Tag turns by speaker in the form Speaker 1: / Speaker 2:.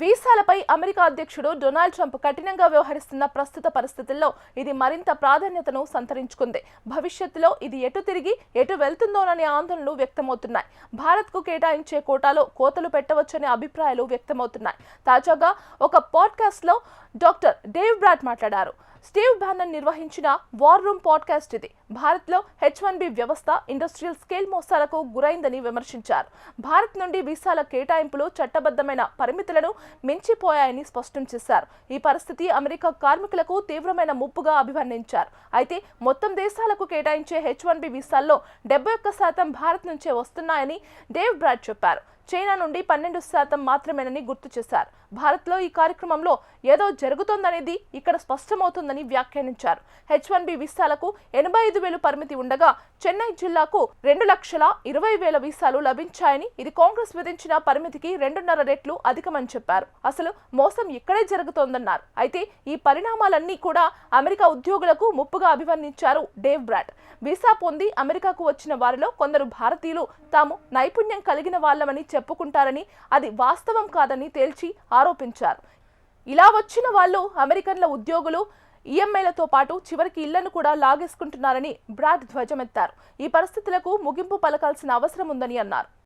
Speaker 1: వీసాలపై America అధ్యక్షుడు Donald Trump కఠినంగా వ్యవహరిస్తున్న ప్రస్తుత పరిస్థితుల్లో ఇది మరింత ప్రాధాన్యతను సంతరించుకుంది. భవిష్యత్తులో ఇది ఎటు తిరిగి ఎటు వెళ్తుందోననే ఆందోళనలు వ్యక్తమవుతున్నాయి. భారత్కు కేటాయించే కోటాలో కోతలు పెట్టవచ్చనే అభిప్రాయాలు వ్యక్తమవుతున్నాయి. తాజాగా ఒక పాడ్కాస్ట్లో డాక్టర్ డేవ్ బ్రాట్ మాట్లాడారు. స్టీవ్ బ్యానన్ నిర్వహించిన వార్ రూమ్ పాడ్కాస్ట్ ఇది. భారత్లో హెచ్ వన్ బి వ్యవస్థ ఇండస్ట్రియల్ స్కేల్ మోసాలకు గురైందని విమర్శించారు. భారత్ నుండి వీసాల కేటాయింపులు చట్టబద్ధమైన పరిమితులను మించిపోయాయని స్పష్టం చేశారు. ఈ పరిస్థితి అమెరికా కార్మికులకు తీవ్రమైన ముప్పుగా అభివర్ణించారు. అయితే మొత్తం దేశాలకు కేటాయించే హెచ్ వన్ బి వీసాల్లో డెబ్బై ఒక్క శాతం భారత్ నుంచే వస్తున్నాయని డేవ్ బ్రాడ్ చెప్పారు. చైనా నుండి పన్నెండు శాతం మాత్రమేనని గుర్తు చేశారు. భారత్లో ఈ కార్యక్రమంలో ఏదో జరుగుతోందనేది ఇక్కడ స్పష్టమవుతుందని వ్యాఖ్యానించారు. హెచ్ వన్ బి వీసాలకు ఎనభై ఐదు వేలు పరిమితి ఉండగా చెన్నై జిల్లాకు రెండు లక్షల ఇరవై వేల వీసాలు లభించాయని ఇది కాంగ్రెస్ విధించిన పరిమితికి రెండున్నర రెట్లు అధికమని చెప్పారు. అసలు మోసం ఇక్కడే జరుగుతోందన్నారు. అయితే ఈ పరిణామాలన్నీ కూడా అమెరికా ఉద్యోగులకు ముప్పుగా అభివర్ణించారు డేవ్ బ్రాట్ వీసా పొంది అమెరికాకు వచ్చిన వారిలో కొందరు భారతీయులు తాము నైపుణ్యం కలిగిన వాళ్ళమని చెప్పుకుంటారని అది వాస్తవం కాదని తేల్చి ఆరోపించారు. ఇలా వచ్చిన వాళ్ళు అమెరికన్ల ఉద్యోగులు ఈఎంఐలతో పాటు చివరికి ఇళ్ళను కూడా లాగేసుకుంటున్నారని బ్రాడ్ ధ్వజమెత్తారు. ఈ పరిస్థితులకు ముగింపు పలకాల్సిన అవసరం ఉందని అన్నారు.